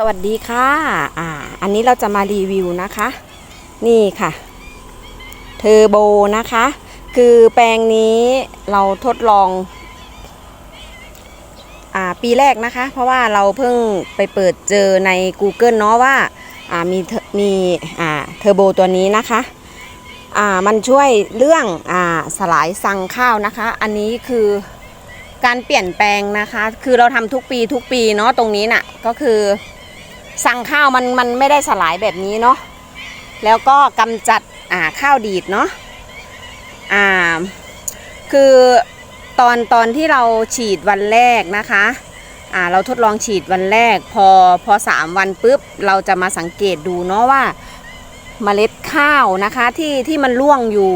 สวัสดีค่ะอ่าอันนี้เราจะมารีวิวนะคะ นี่ค่ะ เทอร์โบนะคะ คือแปลงนี้เราทดลองอ่าปีแรกนะคะ เพราะว่าเราเพิ่งไปเปิดเจอใน Google เนาะว่าอ่ามีเทมีอ่าเทอร์โบตัวนี้นะคะอ่ามันช่วยเรื่องอ่าสลายซังข้าวนะคะ อันนี้คือการเปลี่ยนแปลงนะคะ คือเราทำทุกปีทุกปีเนาะตรงนี้น่ะก็คือ สั่งข้าวมันมันไม่ได้สลายแบบนี้เนาะแล้วก็กำจัดอ่าข้าวดีดเนาะอ่าคือตอนตอนที่เราฉีดวันแรกนะคะอ่าเราทดลองฉีดวันแรก พอพอสามวันปุ๊บเราจะมาสังเกตดูเนาะว่าเมล็ดข้าวนะคะที่ที่มันร่วงอยู่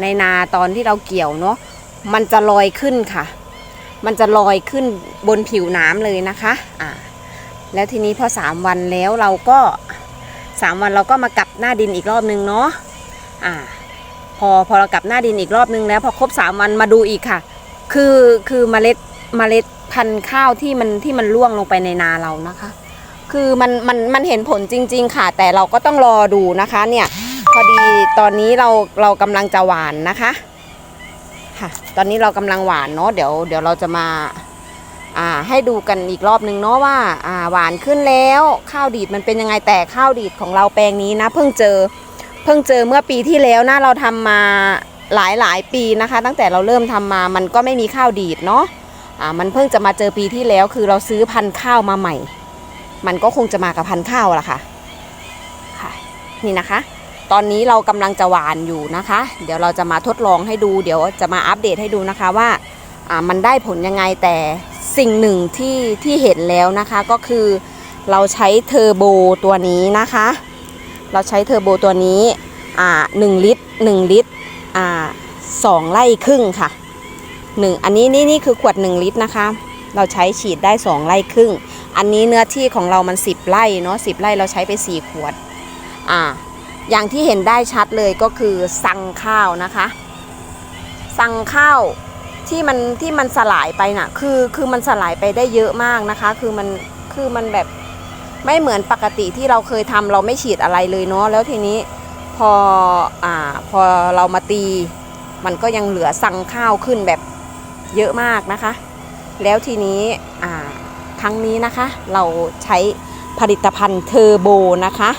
ในนาตอนที่เราเกี่ยวเนาะมันจะลอยขึ้นค่ะ มันจะลอยขึ้นบนผิวน้ำเลยนะคะอ่า แล้วทีนี้พอสามวันแล้วเราก็สามวันเราก็มากลับหน้าดินอีกรอบนึงเนาะอ่าพอพอเรากลับหน้าดินอีกรอบนึงแล้วพอครบสามวันมาดูอีกค่ะ คือคือเมล็ดเมล็ดพันธุ์ข้าวที่มันที่มันร่วงลงไปในนาเรานะคะ คือมันมันมันเห็นผลจริง ๆ ค่ะ แต่เราก็ต้องรอดูนะคะเนี่ยพอดีตอนนี้เราเรากำลังจะหวานนะคะ ค่ะ ตอนนี้เรากำลังหวานเนาะเดี๋ยวเดี๋ยวเราจะมาอ่า ให้ดูกันอีกรอบนึงเนาะว่าาหวานขึ้นแล้วข้าวดีดมันเป็นยังไงแต่ข้าวดีดของเราแปลงนี้นะ เพิ่งเจอเพิ่งเจอเมื่อปีที่แล้วนะเราทำมาหลายหลายปีนะคะ ตั้งแต่เราเริ่มทำมามันก็ไม่มีข้าวดีดเนาะอ่ามันเพิ่งจะมาเจอปีที่แล้วคือเราซื้อพันธุ์ข้าวมาใหม่ มันก็คงจะมากับพันธุ์ข้าวละค่ะค่ะนี่นะคะ ตอนนี้เรากำลังจะหวานอยู่นะคะ เดี๋ยวเราจะมาทดลองให้ดู เดี๋ยวจะมาอัปเดตให้ดูนะคะว่ามันได้ผลยังไงแต่ สิ่งหนึ่งที่ที่เห็นแล้วนะคะก็คือเราใช้เทอร์โบตัวนี้นะคะ เราใช้เทอร์โบตัวนี้อ่าหนึ่งลิตรหนึ่งลิตรอ่าสองไร่ครึ่งค่ะหนึ่งอันนี้นี่นี่คือขวดหนึ่งลิตรนะคะ เราใช้ฉีดได้สองไร่ครึ่ง อันนี้เนื้อที่ของเรามันสิบไร่เนาะสิบไร่เราใช้ไปสี่ขวดอ่าอย่างที่เห็นได้ชัดเลยก็คือสั่งข้าวนะคะ สั่งข้าว ที่มันที่มันสลายไปน่ะ คือคือมันสลายไปได้เยอะมากนะคะ คือมันคือมันแบบไม่เหมือนปกติที่เราเคยทำเราไม่ฉีดอะไรเลยเนาะแล้วทีนี้พออ่าพอเรามาตี มันก็ยังเหลือสั่งข้าวขึ้นแบบเยอะมากนะคะ แล้วทีนี้อ่าครั้งนี้นะคะ เราใช้ผลิตภัณฑ์เทอร์โบนะคะ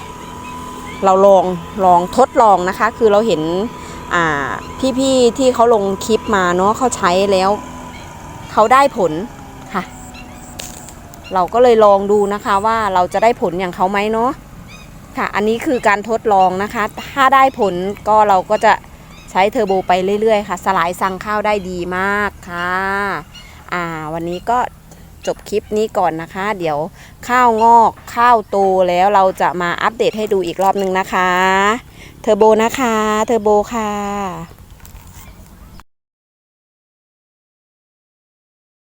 เราลองลองทดลองนะคะ คือเราเห็น พี่ๆที่เขาลงคลิปมาเนาะเขาใช้แล้วเขาได้ผลค่ะ เราก็เลยลองดูนะคะว่าเราจะได้ผลอย่างเขาไหมเนาะค่ะ อันนี้คือการทดลองนะคะ ถ้าได้ผลก็เราก็จะใช้เทอร์โบไปเรื่อยๆค่ะ สลายสั่งข้าวได้ดีมากค่ะอ่าวันนี้ก็จบคลิปนี้ก่อนนะคะ เดี๋ยวข้าวงอกข้าวโตแล้วเราจะมาอัปเดตให้ดูอีกรอบนึงนะคะ เทอร์โบนะคะ เทอร์โบค่ะ